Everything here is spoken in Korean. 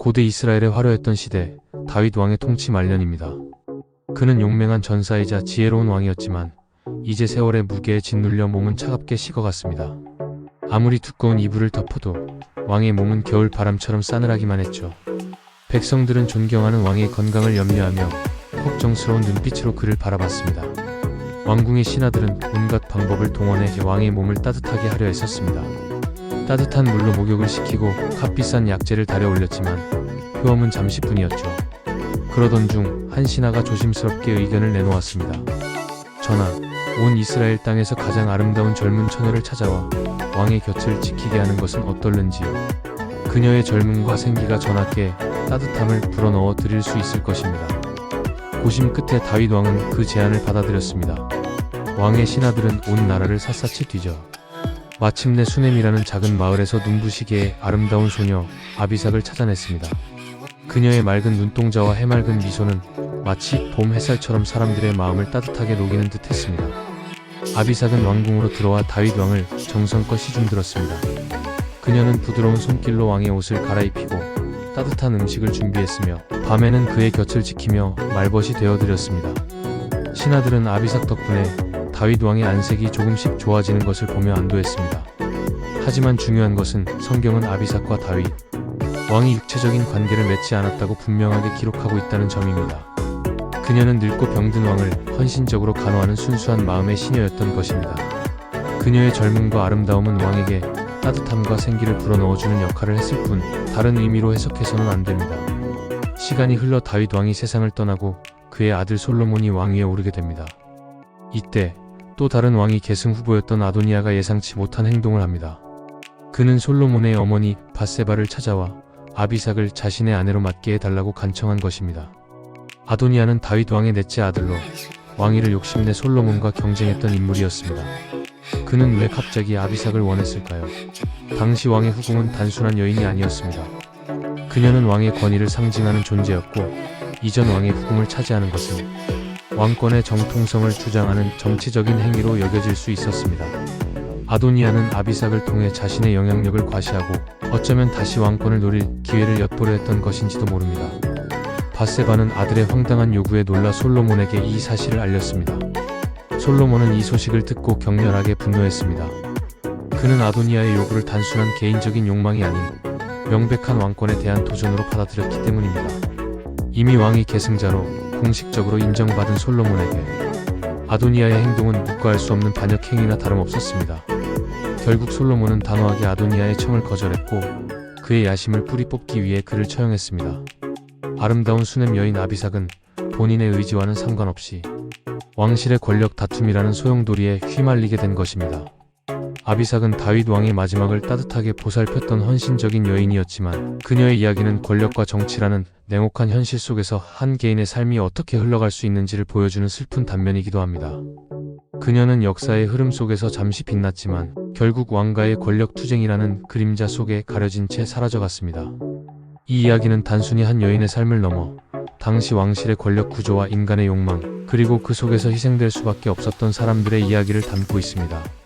고대 이스라엘의 화려했던 시대 다윗 왕의 통치 말년입니다. 그는 용맹한 전사이자 지혜로운 왕이었지만 이제 세월의 무게에 짓눌려 몸은 차갑게 식어갔습니다. 아무리 두꺼운 이불을 덮어도 왕의 몸은 겨울 바람처럼 싸늘하기만 했죠. 백성들은 존경하는 왕의 건강을 염려하며 걱정스러운 눈빛으로 그를 바라봤습니다. 왕궁의 신하들은 온갖 방법을 동원해 왕의 몸을 따뜻하게 하려 했었습니다. 따뜻한 물로 목욕을 시키고 값비싼 약재를 달여 올렸지만 효험은 잠시뿐이었죠. 그러던 중 한 신하가 조심스럽게 의견을 내놓았습니다. 전하, 온 이스라엘 땅에서 가장 아름다운 젊은 처녀를 찾아와 왕의 곁을 지키게 하는 것은 어떨는지요. 그녀의 젊음과 생기가 전하께 따뜻함을 불어넣어 드릴 수 있을 것입니다. 고심 끝에 다윗 왕은 그 제안을 받아들였습니다. 왕의 신하들은 온 나라를 샅샅이 뒤져 마침내 수넴이라는 작은 마을에서 눈부시게 아름다운 소녀 아비삭을 찾아냈습니다. 그녀의 맑은 눈동자와 해맑은 미소는 마치 봄 햇살처럼 사람들의 마음을 따뜻하게 녹이는 듯 했습니다. 아비삭은 왕궁으로 들어와 다윗 왕을 정성껏 시중들었습니다. 그녀는 부드러운 손길로 왕의 옷을 갈아입히고 따뜻한 음식을 준비했으며 밤에는 그의 곁을 지키며 말벗이 되어드렸습니다. 신하들은 아비삭 덕분에 다윗 왕의 안색이 조금씩 좋아지는 것을 보며 안도했습니다. 하지만 중요한 것은 성경은 아비삭과 다윗, 왕이 육체적인 관계를 맺지 않았다고 분명하게 기록하고 있다는 점입니다. 그녀는 늙고 병든 왕을 헌신적으로 간호하는 순수한 마음의 시녀였던 것입니다. 그녀의 젊음과 아름다움은 왕에게 따뜻함과 생기를 불어넣어주는 역할을 했을 뿐 다른 의미로 해석해서는 안 됩니다. 시간이 흘러 다윗 왕이 세상을 떠나고 그의 아들 솔로몬이 왕위에 오르게 됩니다. 이때 또 다른 왕이 계승 후보였던 아도니아가 예상치 못한 행동을 합니다. 그는 솔로몬의 어머니 바세바를 찾아와 아비삭을 자신의 아내로 맡게 해달라고 간청한 것입니다. 아도니아는 다윗 왕의 넷째 아들로 왕위를 욕심내 솔로몬과 경쟁했던 인물이었습니다. 그는 왜 갑자기 아비삭을 원했을까요? 당시 왕의 후궁은 단순한 여인이 아니었습니다. 그녀는 왕의 권위를 상징하는 존재였고 이전 왕의 후궁을 차지하는 것은 왕권의 정통성을 주장하는 정치적인 행위로 여겨질 수 있었습니다. 아도니아는 아비삭을 통해 자신의 영향력을 과시하고 어쩌면 다시 왕권을 노릴 기회를 엿보려 했던 것인지도 모릅니다. 바세바는 아들의 황당한 요구에 놀라 솔로몬에게 이 사실을 알렸습니다. 솔로몬은 이 소식을 듣고 격렬하게 분노했습니다. 그는 아도니아의 요구를 단순한 개인적인 욕망이 아닌 명백한 왕권에 대한 도전으로 받아들였기 때문입니다. 이미 왕이 계승자로 공식적으로 인정받은 솔로몬에게 아도니아의 행동은 묵과할 수 없는 반역 행위나 다름없었습니다. 결국 솔로몬은 단호하게 아도니아의 청을 거절했고 그의 야심을 뿌리 뽑기 위해 그를 처형했습니다. 아름다운 수냄 여인 아비삭은 본인의 의지와는 상관없이 왕실의 권력 다툼이라는 소용돌이에 휘말리게 된 것입니다. 아비삭은 다윗 왕의 마지막을 따뜻하게 보살폈던 헌신적인 여인이었지만 그녀의 이야기는 권력과 정치라는 냉혹한 현실 속에서 한 개인의 삶이 어떻게 흘러갈 수 있는지를 보여주는 슬픈 단면이기도 합니다. 그녀는 역사의 흐름 속에서 잠시 빛났지만 결국 왕가의 권력 투쟁이라는 그림자 속에 가려진 채 사라져갔습니다. 이 이야기는 단순히 한 여인의 삶을 넘어 당시 왕실의 권력 구조와 인간의 욕망, 그리고 그 속에서 희생될 수밖에 없었던 사람들의 이야기를 담고 있습니다.